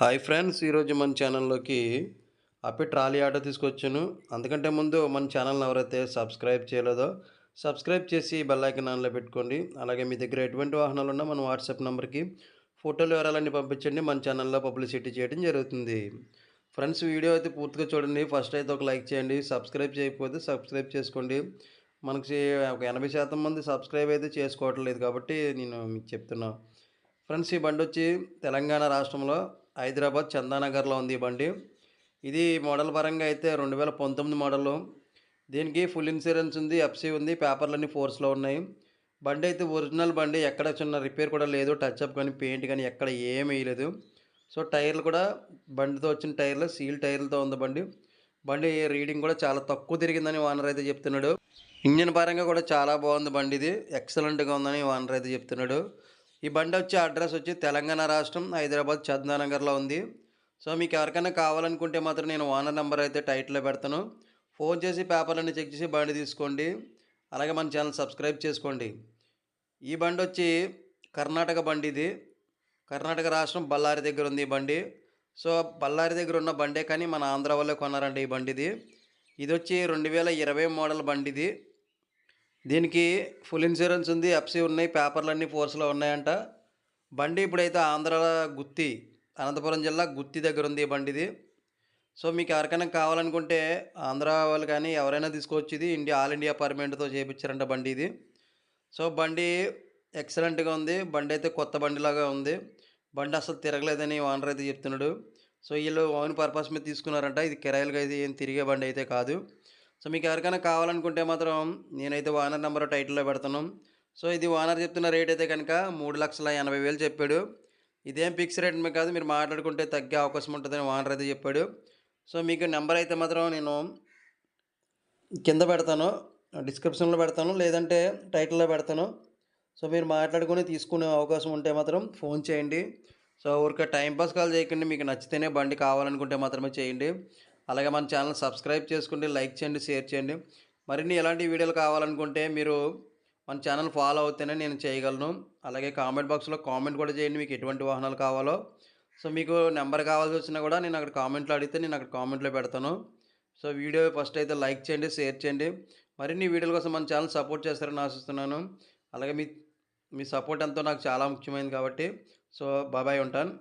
Hi friends ఈరోజు మన ఛానల్లోకి అప్పి ట్రాలీ ఆటో తీసుకొచ్చాను. అందుకంటే ముందు మన ఛానల్ని ఎవరైతే సబ్స్క్రైబ్ చేయలేదో సబ్స్క్రైబ్ చేసి బెల్లైకన్ ఆన్లో పెట్టుకోండి. అలాగే మీ దగ్గర ఎటువంటి వాహనాలు ఉన్నా మన వాట్సాప్ నెంబర్కి ఫోటోలు వివరాలన్నీ పంపించండి. మన ఛానల్లో పబ్లిసిటీ చేయడం జరుగుతుంది. ఫ్రెండ్స్ వీడియో అయితే పూర్తిగా చూడండి. ఫస్ట్ అయితే ఒక లైక్ చేయండి. సబ్స్క్రైబ్ చేయకపోతే సబ్స్క్రైబ్ చేసుకోండి. మనకి ఒక ఎనభై శాతం మంది సబ్స్క్రైబ్ అయితే చేసుకోవట్లేదు కాబట్టి నేను మీకు చెప్తున్నా. ఫ్రెండ్స్ ఈ బండి వచ్చి తెలంగాణ రాష్ట్రంలో హైదరాబాద్ చందానగర్లో ఉంది బండి. ఇది మోడల్ పరంగా అయితే రెండు వేల పంతొమ్మిది మోడల్. దీనికి ఫుల్ ఇన్సూరెన్స్ ఉంది ఎఫ్సీ ఉంది పేపర్లన్నీ ఫోర్స్లో ఉన్నాయి. బండి అయితే ఒరిజినల్ బండి ఎక్కడ చిన్న రిపేర్ కూడా లేదు టచ్ అప్ కానీ పెయింట్ కానీ ఎక్కడ ఏమీ వేయలేదు. సో టైర్లు కూడా బండితో వచ్చిన టైర్లు సీల్ టైర్లతో ఉంది బండి. బండి రీడింగ్ కూడా చాలా తక్కువ తిరిగిందని ఓనర్ అయితే చెప్తున్నాడు. ఇంజన్ పరంగా కూడా చాలా బాగుంది బండి ఇది. ఎక్సలెంట్గా ఉందని ఓనర్ అయితే చెప్తున్నాడు. ఈ బండి వచ్చి అడ్రస్ వచ్చి తెలంగాణ రాష్ట్రం హైదరాబాద్ చందానగర్లో ఉంది. సో మీకు ఎవరికైనా కావాలనుకుంటే మాత్రం నేను ఓనర్ నెంబర్ అయితే టైటిల్లో పెడతాను. ఫోన్ చేసి పేపర్లన్నీ చెక్ చేసి బండి తీసుకోండి. అలాగే మన ఛానల్ సబ్స్క్రైబ్ చేసుకోండి. ఈ బండి వచ్చి కర్ణాటక బండి ఇది. కర్ణాటక రాష్ట్రం బళ్ళారి దగ్గర ఉంది ఈ బండి. సో బళ్ళారి దగ్గర ఉన్న బండే కానీ మన ఆంధ్ర వాళ్ళే కొన్నారండి ఈ బండిది. ఇది వచ్చి రెండు వేల ఇరవై మోడల్ బండిది. దీనికి ఫుల్ ఇన్సూరెన్స్ ఉంది ఎఫ్సీ ఉన్నాయి పేపర్లన్నీ ఫోర్స్లో ఉన్నాయంట. బండి ఇప్పుడైతే ఆంధ్ర గుత్తి అనంతపురం జిల్లా గుత్తి దగ్గర ఉంది ఈ బండిది. సో మీకు ఎవరికైనా కావాలనుకుంటే ఆంధ్ర వాళ్ళు కానీ ఎవరైనా తీసుకోవచ్చు ఇది ఇండియా ఆల్ ఇండియా పర్మిట్తో చేయించారంట బండి ఇది. సో బండి ఎక్సలెంట్గా ఉంది బండి అయితే కొత్త బండిలాగా ఉంది. బండి అసలు తిరగలేదని ఓనర్ అయితే చెప్తున్నాడు. సో వీళ్ళు ఓన్ పర్పస్ మీద తీసుకున్నారంట ఇది కిరాయిలుగా అయితే ఏం తిరిగే బండి అయితే కాదు. సో మీకు ఎవరికైనా కావాలనుకుంటే మాత్రం నేనైతే ఓనర్ నెంబర్ టైటిల్లో పెడతాను. సో ఇది ఓనర్ చెప్తున్న రేట్ అయితే కనుక మూడు లక్షల ఎనభై వేలు చెప్పాడు. ఇదేం ఫిక్స్ రేట్ మీద కాదు మీరు మాట్లాడుకుంటే తగ్గే అవకాశం ఉంటుందని ఓనర్ అయితే చెప్పాడు. సో మీకు నెంబర్ అయితే మాత్రం నేను కింద పెడతాను డిస్క్రిప్షన్లో పెడతాను లేదంటే టైటిల్లో పెడతాను. సో మీరు మాట్లాడుకొని తీసుకునే అవకాశం ఉంటే మాత్రం ఫోన్ చేయండి. సో ఊరికే టైంపాస్ కాల్ చేయకండి మీకు నచ్చితేనే బండి కావాలనుకుంటే మాత్రమే చేయండి. అలాగే మన ఛానల్ సబ్స్క్రైబ్ చేసుకోండి లైక్ చేయండి షేర్ చేయండి. మరిన్ని ఎలాంటి వీడియోలు కావాలనుకుంటే మీరు మన ఛానల్ ఫాలో అవుతేనే నేను చేయగలను. అలాగే కామెంట్ బాక్స్లో కామెంట్ కూడా చేయండి మీకు ఎటువంటి వాహనాలు కావాలో. సో మీకు నెంబర్ కావాల్సి వచ్చినా కూడా నేను అక్కడ కామెంట్లో అడిగితే నేను అక్కడ కామెంట్లో పెడతాను. సో వీడియో ఫస్ట్ అయితే లైక్ చేయండి షేర్ చేయండి. మరిన్ని వీడియోల కోసం మన ఛానల్ సపోర్ట్ చేస్తారని ఆశిస్తున్నాను. అలాగే మీ మీ సపోర్ట్ ఎంతో నాకు చాలా ముఖ్యమైనది కాబట్టి. సో బాబాయ్ ఉంటాను.